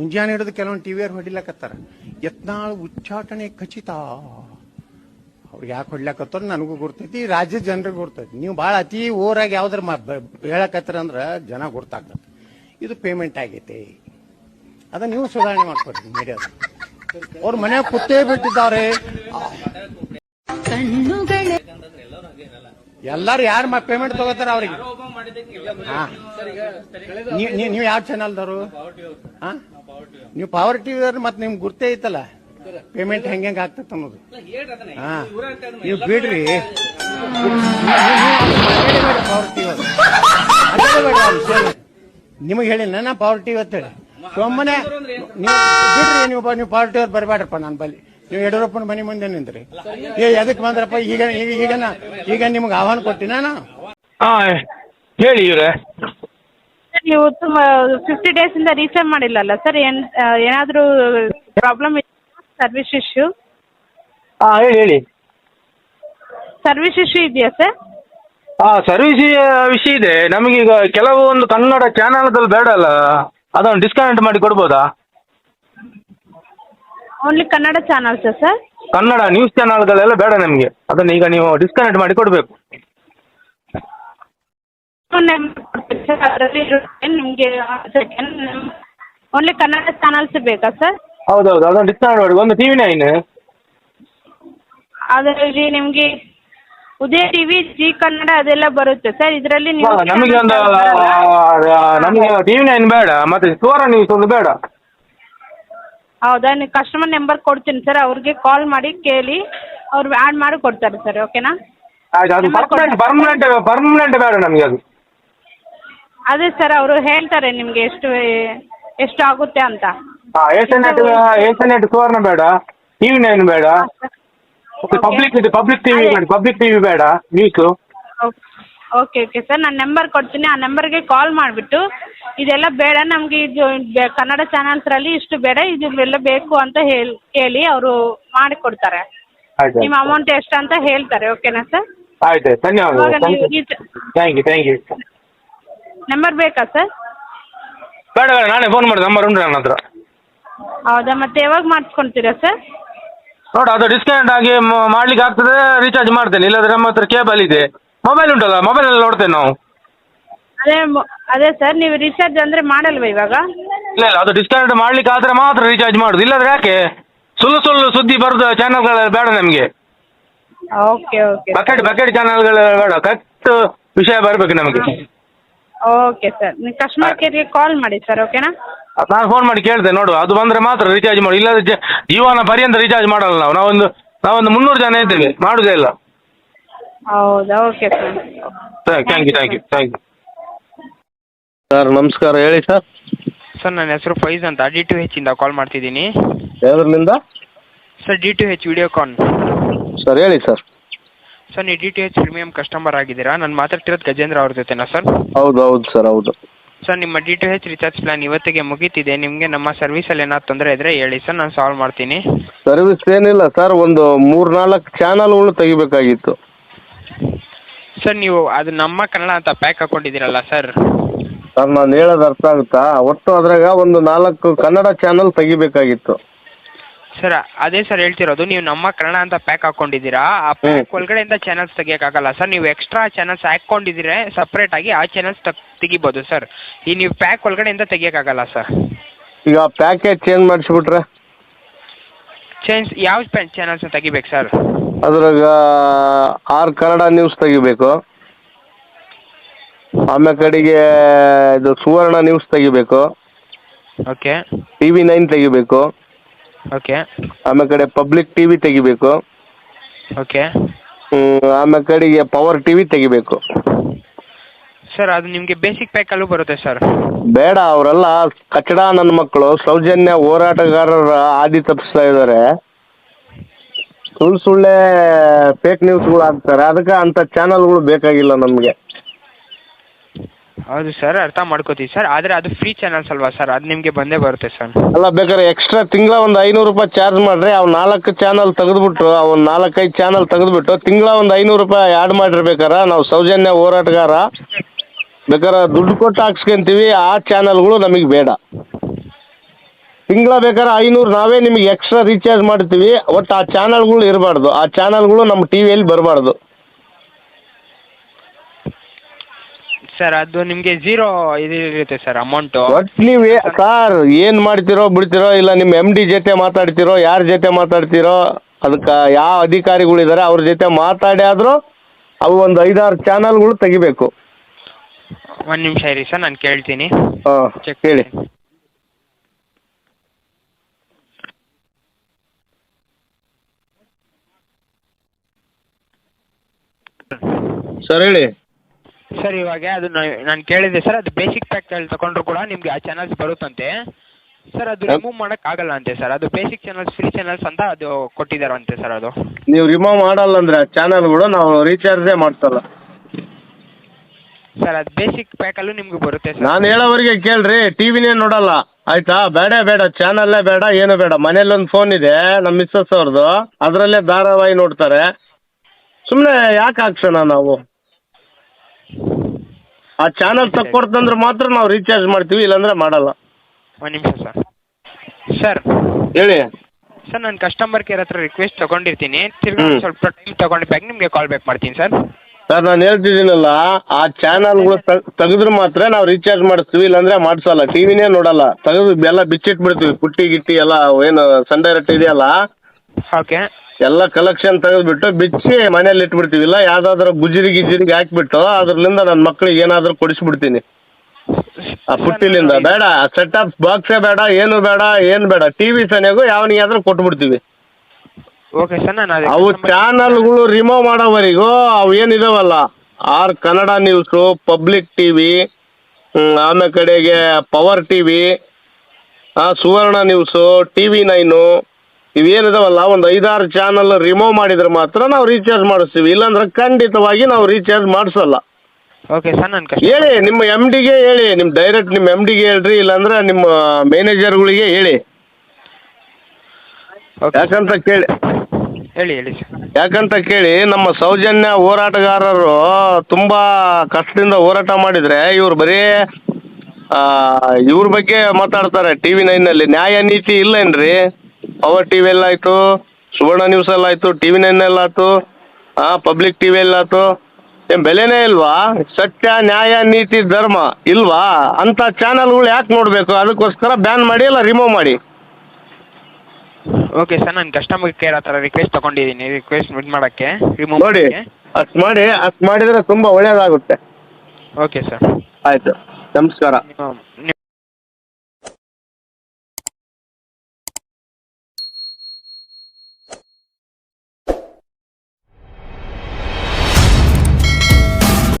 ಮುಂಜಾನೆ ಹಿಡಿದು ಕೆಲವೊಂದು ಟಿವಿಯರ್ ಹೊಡಿಲಕತ್ತಾರ. ಯತ್ನಾಳ್ ಉಚ್ಚಾಟನೆ ಖಚಿತ. ಅವ್ರಿಗೆ ಯಾಕೆ ಹೊಡ್ಲಕತ್ತಾರ ನನಗೂ ಗುರ್ತೈತಿ ರಾಜ್ಯದ ಜನರಿಗೆ ಗುರ್ತೈತಿ. ನೀವು ಭಾಳ ಅತಿ ಓರಾಗಿ ಯಾವ್ದಾರ ಹೇಳಕತ್ತಾರ ಅಂದ್ರ ಜನ ಗುರ್ತಾಗ್ತದೆ. ಇದು ಪೇಮೆಂಟ್ ಆಗೈತೆ. ಅದ ನೀವು ಸುಧಾರಣೆ ಮಾಡ್ಕೊಡ್ರಿ ಮೀಡಿಯಾದ ಅವ್ರ ಮನೆ ಕುತ್ತೇ ಬಿಟ್ಟಿದ್ದಾರೆ ಎಲ್ಲಾರು ಯಾರು ಪೇಮೆಂಟ್ ತಗೋತಾರ ಅವ್ರಿಗೆ? ನೀವ್ ಯಾವ ಚಾನಲ್ದವರು ಹಾ? ನೀವು ಪವರ್ ಟಿವಿ ಮತ್ತೆ ನಿಮ್ಗೆ ಗುರ್ತೇ ಐತಲ್ಲ? ಪೇಮೆಂಟ್ ಹೆಂಗ್ ಹೆಂಗ್ ಆಗ್ತೈತೆ ಅನ್ನೋದು. ಹಾ. ನೀವು ಬಿಡ್ರಿ. ಪವರ್ ಟಿವಿ ನಿಮಗೆ ಹೇಳಿಲ್ಲ, ನಾ ಪವರ್ ಟಿವಿ ಅಂತ ಹೇಳಿ. ಸುಮ್ಮನೆ ನೀವು ಬಿಡ್ರಿ, ನೀವು ನೀವು ಪವರ್ ಟಿವಿ ಬರಬೇಡ್ರಪ್ಪ ನಾನು ಬಲ್ಲಿ ನೀವು ಯಡಿಯೂರಪ್ಪನ ಮನೆ ಮುಂದೆ ನಿಂತ್ರಿ. ಏ ಎದಕ್ಕೆ ಬಂದ್ರಪ್ಪ? ಈಗ ಈಗ ಈಗ ನಿಮ್ಗೆ ಆಹ್ವಾನ ಕೊಟ್ಟಿನ ನಾನು? ಹೇಳಿ ಇವ್ರೆ. ಸರ್ ನೀವು ತುಂಬ ಫಿಫ್ಟಿ ಡೇಸಿಂದ ರೀಫಂಡ್ ಮಾಡಿಲ್ಲಲ್ಲ ಸರ್ ಏನು ಏನಾದರೂ ಪ್ರಾಬ್ಲಮ್ ಸರ್ವಿಸ್ ಇಶ್ಯೂ ಹಾಂ ಹೇಳಿ ಹೇಳಿ. ಸರ್ವಿಸ್ ಇಶ್ಯೂ ಇದೆಯಾ ಸರ್ ಹಾಂ ಸರ್ವಿಸ್ ವಿಷಯ ಇದೆ. ನಮಗೀಗ ಕೆಲವು ಒಂದು ಕನ್ನಡ ಚಾನಲ್ದಲ್ಲಿ ಬೇಡ ಅಲ್ಲ? ಅದನ್ನು ಡಿಸ್ಕನೆಕ್ಟ್ ಮಾಡಿ ಕೊಡ್ಬೋದಾ? Only Kannada channels sir Kannada news ಚಾನಲ್ಗಳೆಲ್ಲ ಬೇಡ ನಮಗೆ. ಅದನ್ನು ಈಗ ನೀವು ಡಿಸ್ಕನೆಕ್ಟ್ ಮಾಡಿ ಕೊಡಬೇಕು. ಸರ್ ಅದರಲ್ಲಿ ನಿಮಗೆ ಓನ್ಲಿ ಕನ್ನಡ ಚಾನಲ್ಸ್ ಬೇಕಾ ಸರ್ ಹೌದೌದು ಅದೊಂದು ಡಿಸ್ಕನೆಕ್ಟ್ ಮಾಡಿ ಒಂದು ಟಿ ವಿ ನೈನ್ ಅದರಲ್ಲಿ ನಿಮಗೆ ಉದಯ ಟಿವಿ ಜಿ ಕನ್ನಡ ಅದೆಲ್ಲ ಬರುತ್ತೆ ಸರ್ ಇದರಲ್ಲಿ ನೀವು ನಮಗೆ ಒಂದು ನಮಗೆ ಟಿ ವಿ ನೈನ್ ಬೇಡ ಮತ್ತೆ ಸುವರ್ಣ ನ್ಯೂಸ್ ಒಂದು ಬೇಡ. ಹೌದಾ ನೀವು ಕಸ್ಟಮರ್ ನಂಬರ್ ಕೊಡ್ತೀನಿ ಸರ್ ಅವ್ರಿಗೆ ಕಾಲ್ ಮಾಡಿ ಕೇಳಿ ಅವ್ರು ಆ್ಯಡ್ ಮಾಡಿ ಕೊಡ್ತಾರೆ ಸರ್ ಓಕೆನಾ ಆಯ್ತು ಅದು ಪರ್ಮನೆಂಟ್ ಪರ್ಮನೆಂಟ್ ಪರ್ಮನೆಂಟ್ ಬೇಡ ನಮಗೆ ಅದು. ಅದೇ ಸರ್ ಅವರು ಹೇಳ್ತಾರೆ ನಿಮಗೆ ಎಷ್ಟು ಎಷ್ಟು ಆಗುತ್ತೆ ಅಂತ. ಹಾ ಏಷ್ಯಾನೆಟ್ ಏಷ್ಯಾನೆಟ್ ಸುವರ್ಣ ಬೇಡ ಟಿವಿ ನೈನ್ ಬೇಡ. ಓಕೆ ಪಬ್ಲಿಕ್ ಇದೆ ಪಬ್ಲಿಕ್ ಟಿವಿ. ಬೇಡ ಪಬ್ಲಿಕ್ ಟಿವಿ ಬೇಡ ನ್ಯೂಸು ಓಕೆ ಓಕೆ ಸರ್ ನಾನು ನಂಬರ್ ಕೊಡ್ತೀನಿ ಆ ನಂಬರ್ಗೆ ಕಾಲ್ ಮಾಡಿಬಿಟ್ಟು ಇದೆಲ್ಲ ಬೇಡ ನಮಗೆ ಇದು ಕನ್ನಡ ಚಾನಲ್ಸ್ರಲ್ಲಿ ಇಷ್ಟು ಬೇಡ ಇದೆಲ್ಲ ಬೇಕು ಅಂತ ಹೇಳಿ ಕೇಳಿ ಅವರು ಮಾಡಿಕೊಡ್ತಾರೆ. ಆಯ್ತು ನಿಮ್ಮ ಅಮೌಂಟ್ ಎಷ್ಟು ಅಂತ ಹೇಳ್ತಾರೆ ಓಕೆನಾ ಸರ್? ಆಯ್ತು ಧನ್ಯವಾದ ಇವಾಗ ನೀವು reach thank you thank you number ಬೇಕಾ ಸರ್ ಬೇಡ ಬೇಡ ನಾನೇ ಫೋನ್ ಮಾಡಿದೆ. ನಂಬರ್ ಉಂಟು ನನ್ನ ಹತ್ರ. ಹೌದಾ ಮತ್ತೆ ಯಾವಾಗ ಮಾಡಿಸ್ಕೊಳ್ತೀರಾ ಸರ್ ನೋಡಿ ಅದು ಡಿಸ್ಕೌಂಟ್ ಆಗಿ ಮ- ಮಾಡ್ಲಿಕ್ಕೆ ಆಗ್ತದೆ ರೀಚಾರ್ಜ್ ಮಾಡ್ತೇನೆ. ಇಲ್ಲಾದ್ರೆ ನಮ್ಮ ಹತ್ರ ಕೇಬಲ್ ಇದೆ. ಮೊಬೈಲ್ ಉಂಟಲ್ಲ ಮೊಬೈಲಲ್ಲಿ ನೋಡ್ತೇನೆ ನಾವು. ಅದೇ ಮೊ- ಅದೇ ಸರ್ ನೀವು ರೀಚಾರ್ಜ್ ಅಂದ್ರೆ ಮಾಡಲ್ವಾ ಇವಾಗ? ಇಲ್ಲ ಇಲ್ಲ ಅದು ಡಿಸ್ಕೌಂಟ್ ಮಾಡ್ಲಿಕ್ಕೆ ಆದ್ರೆ ಮಾತ್ರ ರೀಚಾರ್ಜ್ ಮಾಡುದು. ಇಲ್ಲಾದ್ರೆ ಯಾಕೆ? ಸುಳ್ಳು ಸುಳ್ಳು ಸುದ್ದಿ ಬರೋದು ಚಾನಲ್ಗಳು ಬೇಡ ನಮಗೆ. ಓಕೆ ಓಕೆ ಬಕೆಟ್ ಬಕೆಟ್ ಚಾನಲ್ಗಳು ಬೇಡ. ಕರೆಕ್ಟ್ ವಿಷಯ ಬರಬೇಕು ನಮಗೆ. ಓಕೆ ಸರ್ ನೀವು ಕಸ್ಟಮರ್ ಕೇರ್ಗೆ ಕಾಲ್ ಮಾಡಿ ಸರ್ ಓಕೆನಾ ನಾನು ಫೋನ್ ಮಾಡಿ ಕೇಳ್ತೇನೆ ನೋಡು. ಅದು ಬಂದ್ರೆ ಮಾತ್ರ ರೀಚಾರ್ಜ್ ಮಾಡು. ಇಲ್ಲ ಜ- ಜೀವನ ಪರ್ಯಂತ ರೀಚಾರ್ಜ್ ಮಾಡಲ್ಲ ನಾವು. ನಾವೊಂದು ನಾವೊಂದು ಮುನ್ನೂರು ಜನ ಇದ್ದೇವೆ. ಮಾಡುದೇ ಇಲ್ಲ. ಹೌದಾ? Okay sir thank you thank you thank you sir ನಮಸ್ಕಾರ. ಹೇಳಿ ಸರ್ ಸರ್ ನನ್ನ ಹೆಸರು ಫೈಜ್ ಅಂತ. ಡಿ ಟು ಹೆಚ್ ಇಂದ ಕಾಲ್ ಮಾಡ್ತಿದ್ದೀನಿ. ಯಾವ್ದ್ರಲ್ಲಿಂದ? Sir D two H Videocon sir ಹೇಳಿ ಸರ್ ಸರ್ ನೀವು D T H premium customer ಆಗಿದ್ದೀರಾ? ನಾನು ಮಾತಾಡ್ತಿರೋದು ಗಜೇಂದ್ರ ಅವ್ರ ಜೊತೆನಾ ಸರ್ ಹೌದು ಹೌದು ಸರ್ ಹೌದು. ಸರ್ ನಿಮ್ಮ D T H recharge plan ಇವತ್ತಿಗೆ ಮುಗೀತಿದೆ. ನಿಮಗೆ ನಮ್ಮ ಸರ್ವಿಸಲ್ಲಿ ಏನಾದ್ರು ತೊಂದರೆ ಇದ್ದರೆ ಹೇಳಿ ಸರ್ ನಾನು ಸಾಲ್ವ್ ಮಾಡ್ತೀನಿ. ಸರ್ವಿಸ್ ಏನಿಲ್ಲ ಸರ್ ಒಂದು ಮೂರು ನಾಲ್ಕು ಚಾನಲ್ಗಳು ತೆಗಿಬೇಕಾಗಿತ್ತು. ಸರ್ ನೀವು ಅದು ನಮ್ಮ ಕನ್ನಡ ಅಂತ ಪ್ಯಾಕ್ ಹಾಕೊಂಡಿದ್ದೀರಲ್ಲ ಸರ್ ಸರ್ ನಾನು ಹೇಳೋದು ಅರ್ಥ ಆಗುತ್ತಾ? ಒಟ್ಟು ಅದ್ರಾಗ ಒಂದು ನಾಲ್ಕು ಕನ್ನಡ ಚಾನಲ್ ತೆಗಿಬೇಕಾಗಿತ್ತು. ಸರ್ ಅದೇ ಸರ್ ಹೇಳ್ತಿರೋದು ನೀವು ನಮ್ಮ ಕನ್ನಡ ಅಂತ ಪ್ಯಾಕ್ ಹಾಕೊಂಡಿದ್ದೀರಾ ಆ ಪ್ಯಾಕ್ ಒಳಗಡೆಯಿಂದ ಚಾನಲ್ಸ್ ತೆಗಿಯೋಕ್ಕಾಗಲ್ಲ. ಸರ್ ನೀವು ಎಕ್ಸ್ಟ್ರಾ ಚಾನಲ್ಸ್ ಹಾಕ್ಕೊಂಡಿದ್ದೀರಾ ಸಪ್ರೇಟಾಗಿ ಆ ಚಾನಲ್ಸ್ ತೆಗಿಬೋದು ಸರ್. ಈ ನೀವು ಪ್ಯಾಕ್ ಒಳಗಡೆಯಿಂದ ತೆಗಿಯೋಕ್ಕಾಗಲ್ಲ ಸರ್. ಈಗ ಪ್ಯಾಕೇಜ್ ಚೇಂಜ್ ಮಾಡಿಸ್ಬಿಟ್ರೆ? ಚೇಂಜ್ ಯಾವ ಚಾನಲ್ಸ್ ತೆಗಿಬೇಕು ಸರ್? ಅದ್ರಾಗ ಆರ್ ಕನ್ನಡ ನ್ಯೂಸ್ ತೆಗಿಬೇಕು. ಆಮೇಲೆ ಕಡೆಗೆ ಇದು ಸುವರ್ಣ ನ್ಯೂಸ್ ತೆಗಿಬೇಕು. ಓಕೆ ಟಿ ವಿ ನೈನ್ ತೆಗಿಬೇಕು. ಓಕೆ ಆಮೇಲೆ ಕಡೆ ಪಬ್ಲಿಕ್ ಟಿವಿ ತೆಗಿಬೇಕು. ಓಕೆ ಆಮೇಲೆ ಕಡೆಗೆ ಪವರ್ ಟಿವಿ ತೆಗಿಬೇಕು. ಸರ್ ಅದು ನಿಮಗೆ ಬೇಸಿಕ್ ಪ್ಯಾಕಲ್ಲೂ ಬರುತ್ತೆ ಸರ್ ಬೇಡ ಅವರೆಲ್ಲ ಕಟ್ಟಡ ನನ್ನ ಮಕ್ಕಳು ಸೌಜನ್ಯ ಹೋರಾಟಗಾರರ ಹಾದಿ ತಪ್ಪಿಸ್ತಾ ಇದ್ದಾರೆ ಸುಳ್ಳು ಸುಳ್ಳೆ ಫೇಕ್ ನ್ಯೂಸ್ಗಳು ಹಾಕ್ತಾರೆ. ಅದಕ್ಕೆ ಅಂಥ ಚಾನಲ್ಗಳು ಬೇಕಾಗಿಲ್ಲ ನಮಗೆ. ಹೌದು ಸರ್ ಅರ್ಥ ಮಾಡ್ಕೋತೀವಿ ಸರ್, ಆದರೆ ಅದು ಫ್ರೀ ಚಾನಲ್ಸ್ ಅಲ್ವಾ ಸರ್? ಅದು ನಿಮಗೆ ಬಂದೇ ಬರುತ್ತೆ ಸರ್. ಅಲ್ಲ, ಬೇಕಾದ್ರೆ ಎಕ್ಸ್ಟ್ರಾ ತಿಂಗಳ ಒಂದು ಐನೂರು ರೂಪಾಯಿ ಚಾರ್ಜ್ ಮಾಡ್ರಿ ಅವು ನಾಲ್ಕು ಚಾನಲ್ ತೆಗೆದುಬಿಟ್ಟು ಅವು ನಾಲ್ಕೈದು ಚಾನಲ್ ತೆಗೆದುಬಿಟ್ಟು ತಿಂಗಳ ಒಂದು ಐನೂರು ರೂಪಾಯಿ ಆ್ಯಡ್ ಮಾಡಿರ್ಬೇಕಾರ ನಾವು ಸೌಜನ್ಯ ಹೋರಾಟಗಾರ ಬೇಕಾದ್ರೆ ದುಡ್ಡು ಕೊಟ್ಟು ಹಾಕ್ಸ್ಕೊಂತೀವಿ, ಆ ಚಾನಲ್ಗಳು ನಮಗೆ ಬೇಡ. ತಿಂಗಳ ಬೇಕಾದ್ರೆ ಐನೂರು ನಾವೇ ನಿಮಗೆ ಎಕ್ಸ್ಟ್ರಾ ರೀಚಾರ್ಜ್ ಮಾಡ್ತೀವಿ, ಒಟ್ಟು ಆ ಚಾನಲ್ಗಳು ಇರಬಾರ್ದು. ಆ ಚಾನಲ್ಗಳು ನಮ್ಮ ಟಿ ವಿಯಲ್ಲಿ ಬರಬಾರ್ದು. ಸರ್ ಅದು ನಿಮಗೆ ಜೀರೋ ಇದು ಇರುತ್ತೆ ಸರ್ ಅಮೌಂಟು ನೀವು ಸರ್ ಏನು ಮಾಡ್ತಿರೋ ಬಿಡ್ತಿರೋ ಇಲ್ಲ ನಿಮ್ಮ ಎಂ ಡಿ ಜೊತೆ ಮಾತಾಡ್ತಿರೋ ಯಾರ ಜೊತೆ ಮಾತಾಡ್ತಿರೋ ಅದಕ್ಕೆ ಯಾವ ಅಧಿಕಾರಿಗಳಿದ್ದಾರೆ ಅವ್ರ ಜೊತೆ ಮಾತಾಡಿ ಆದರೂ ಅವು ಒಂದು ಐದಾರು ಚಾನಲ್ಗಳು ತೆಗಿಬೇಕು. ಒಂದು ನಿಮಿಷ ಇರಿ ಸರ್ ನಾನು ಕೇಳ್ತೀನಿ. ಹಾಂ ಚೆಕ್ ಹೇಳಿ. ಸರ್ ಹೇಳಿ. ಸರ್ ಇವಾಗ ಅದು ನಾನು ಕೇಳಿದೆ ಸರ್ ಅದು ಬೇಸಿಕ್ ಪ್ಯಾಕಲ್ಲಿ ತಗೊಂಡ್ರು ಕೂಡ ನಿಮಗೆ ಆ ಚಾನಲ್ಸ್ ಬರುತ್ತಂತೆ. ಸರ್ ಅದು ರಿಮೂವ್ ಮಾಡಕ್ಕೆ ಆಗಲ್ಲ ಅಂತೆ ಸರ್ ಅದು ಬೇಸಿಕ್ ಚಾನಲ್ಸ್ ಫ್ರೀ ಚಾನಲ್ಸ್ ಅಂತ ಅದು ಕೊಟ್ಟಿದ್ದಾರಂತೆ ಸರ್ ಅದು. ನೀವು ರಿಮೂವ್ ಮಾಡಲ್ಲ ಅಂದ್ರೆ ಕೂಡ ನಾವು ರೀಚಾರ್ಜೇ ಮಾಡ್ಸಲ್ಲ ಸರ್ ಅದು ಬೇಸಿಕ್ ಪ್ಯಾಕಲ್ಲೂ ನಿಮ್ಗೆ ಬರುತ್ತೆ ಸರ್. ನಾನು ಹೇಳೋವರೆಗೆ ಕೇಳ್ರಿ ಟಿವಿನೇ ನೋಡಲ್ಲ. ಆಯ್ತಾ? ಬೇಡ ಬೇಡ ಚಾನಲ್ಲೇ ಬೇಡ ಏನು ಬೇಡ. ಮನೇಲಿ ಒಂದು ಫೋನ್ ಇದೆ ನಮ್ಮ ಮಿಸ್ಸಸ್ ಅವ್ರದ್ದು ಅದರಲ್ಲೇ ಧಾರಾವಾಹಿ ನೋಡ್ತಾರೆ. ಸುಮ್ಮನೆ ಯಾಕೆ ಹಾಕ್ಸೋಣ ನಾವು? ಆ ಚಾನಲ್ ತಕ್ಕೊಡ್ತಂದ್ರೆ ಮಾತ್ರ ನಾವು ರೀಚಾರ್ಜ್ ಮಾಡ್ತೀವಿ ಇಲ್ಲಾಂದ್ರೆ ಮಾಡಲ್ಲ. ಒಂದು ನಿಮಿಷ ಸರ್. ಸರ್ ಹೇಳಿ. ಸರ್ ನಾನು ಕಸ್ಟಮರ್ ಕೇರ್ ಹತ್ರ ರಿಕ್ವೆಸ್ಟ್ ತಗೊಂಡಿರ್ತೀನಿ. ತಿರ್ಗಿ ಹ್ಮ್. ಸ್ವಲ್ಪ ಟೈಮ್ ತಗೊಂಡು ಬ್ಯಾಕ್ ನಿಮಗೆ ಕಾಲ್ ಬ್ಯಾಕ್ ಮಾಡ್ತೀನಿ ಸರ್ ಸರ್ ನಾನು ಹೇಳ್ತಿದ್ದೀನಲ್ಲ ಆ ಚಾನಲ್ಗಳು ತೆಗೆದ್ರೆ ಮಾತ್ರ ನಾವು ರೀಚಾರ್ಜ್ ಮಾಡಿಸ್ತೀವಿ ಇಲ್ಲಾಂದ್ರೆ ಮಾಡಿಸಲ್ಲ. ಟಿವಿನೇ ನೋಡಲ್ಲ. ತೆಗೆದು ಎಲ್ಲ ಬಿಚ್ಚಿಟ್ಬಿಡ್ತೀವಿ ಪುಟ್ಟಿ ಗಿಟ್ಟಿ ಎಲ್ಲ ಏನು ಸಂಡೈರೆಕ್ಟ್ ಇದೆಯಲ್ಲ? ಓಕೆ ಎಲ್ಲ ಕಲೆಕ್ಷನ್ ತೆಗೆದ್ಬಿಟ್ಟು ಬಿಚ್ಚಿ ಮನೇಲಿ ಇಟ್ಬಿಡ್ತೀವಿ ಇಲ್ಲ ಯಾವ್ದಾದ್ರು ಗುಜರಿ ಗಿಜರಿಗೆ ಹಾಕ್ಬಿಟ್ಟು ಅದ್ರಲಿಂದ ನನ್ನ ಮಕ್ಳಿಗೆ ಏನಾದ್ರು ಕೊಡಿಸ್ಬಿಡ್ತೀನಿ. ಆ ಪುಟ್ಟಿಲಿಂದ. ಬೇಡ ಸೆಟ್ ಅಪ್ ಬಾಕ್ಸೇ ಬೇಡ ಏನು ಬೇಡ ಏನು ಬೇಡ. ಟಿವಿ ಸನೆಗೂ ಯಾವನಿಗಾದ್ರೂ ಕೊಟ್ಬಿಡ್ತೀವಿ. ಓಕೆ ಸರ್ ನಾನು ಅದೇ ಅವು ಚಾನಲ್ಗಳು ರಿಮೂವ್ ಮಾಡೋವರೆಗೂ ಅವು ಏನಿದಾವಲ್ಲ? R Kannada news public TV ಆಮೇಲೆ ಕಡೆಗೆ power TV Suvarna news T V nine ಇವೇನಿದಾವಲ್ಲ ಒಂದು ಐದಾರು ಚಾನಲ್ ರಿಮೂವ್ ಮಾಡಿದ್ರೆ ಮಾತ್ರ ನಾವು ರೀಚಾರ್ಜ್ ಮಾಡಿಸ್ತೀವಿ. ಇಲ್ಲಾಂದ್ರೆ ಖಂಡಿತವಾಗಿ ನಾವು ರೀಚಾರ್ಜ್ ಮಾಡಿಸಲ್ಲ. ಓಕೆ ಸರ್ ನಾನು ಹೇಳಿ ನಿಮ್ಮ ಎಂ ಡಿಗೆ ಹೇಳಿ ನಿಮ್ಮ ಡೈರೆಕ್ಟ್ ನಿಮ್ಮ ಎಂ ಡಿಗೆ ಹೇಳ್ರಿ ಇಲ್ಲಾಂದ್ರೆ ನಿಮ್ಮ ಮ್ಯಾನೇಜರ್ಗಳಿಗೆ ಹೇಳಿ. ಓಕೆ ಯಾಕಂತ ಕೇಳಿ. ಹೇಳಿ ಹೇಳಿ ಸರ್. ಯಾಕಂತ ಕೇಳಿ ನಮ್ಮ ಸೌಜನ್ಯ ಹೋರಾಟಗಾರರು ತುಂಬಾ ಕಷ್ಟದಿಂದ ಹೋರಾಟ ಮಾಡಿದ್ರೆ ಇವ್ರು ಬರೀ ಇವ್ರ ಬಗ್ಗೆ ಮಾತಾಡ್ತಾರೆ. ಟಿ ವಿ ನೈನಲ್ಲಿ ನ್ಯಾಯ ನೀತಿ ಇಲ್ಲೇನ್ರಿ ಪವರ್ ಟಿ ಆಯಿತು ಸುವರ್ಣ ನ್ಯೂಸಲ್ಲಾಯ್ತು ಟಿ ವಿ ನೈನಲ್ಲಾಯ್ತು ಪಬ್ಲಿಕ್ ಟಿ ವಿಯಲ್ಲಾಯ್ತು ಏನು ಬೆಲೆನೇ ಇಲ್ವಾ? ಸತ್ಯ ನ್ಯಾಯ ನೀತಿ ಧರ್ಮ ಇಲ್ವಾ? ಅಂಥ ಚಾನಲ್ಗಳು ಯಾಕೆ ನೋಡಬೇಕು? ಅದಕ್ಕೋಸ್ಕರ ಬ್ಯಾನ್ ಮಾಡಿ ಇಲ್ಲ ರಿಮೂವ್ ಮಾಡಿ? ಓಕೆ ಸರ್ ನಾನು ಕಸ್ಟಮರ್ ಕೇರ್ ಹತ್ರ ರಿಕ್ವೆಸ್ಟ್ ತಗೊಂಡಿದ್ದೀನಿ. ರಿಕ್ವೆಸ್ಟ್ ಇದು ಮಾಡೋಕ್ಕೆ ರಿಮೂವ್ ನೋಡಿ ಅಷ್ಟು ಮಾಡಿ ಅಷ್ಟು ಮಾಡಿದರೆ ತುಂಬ ಒಳ್ಳೆಯದಾಗುತ್ತೆ ಓಕೆ ಸರ್ ಆಯಿತು. ನಮಸ್ಕಾರ.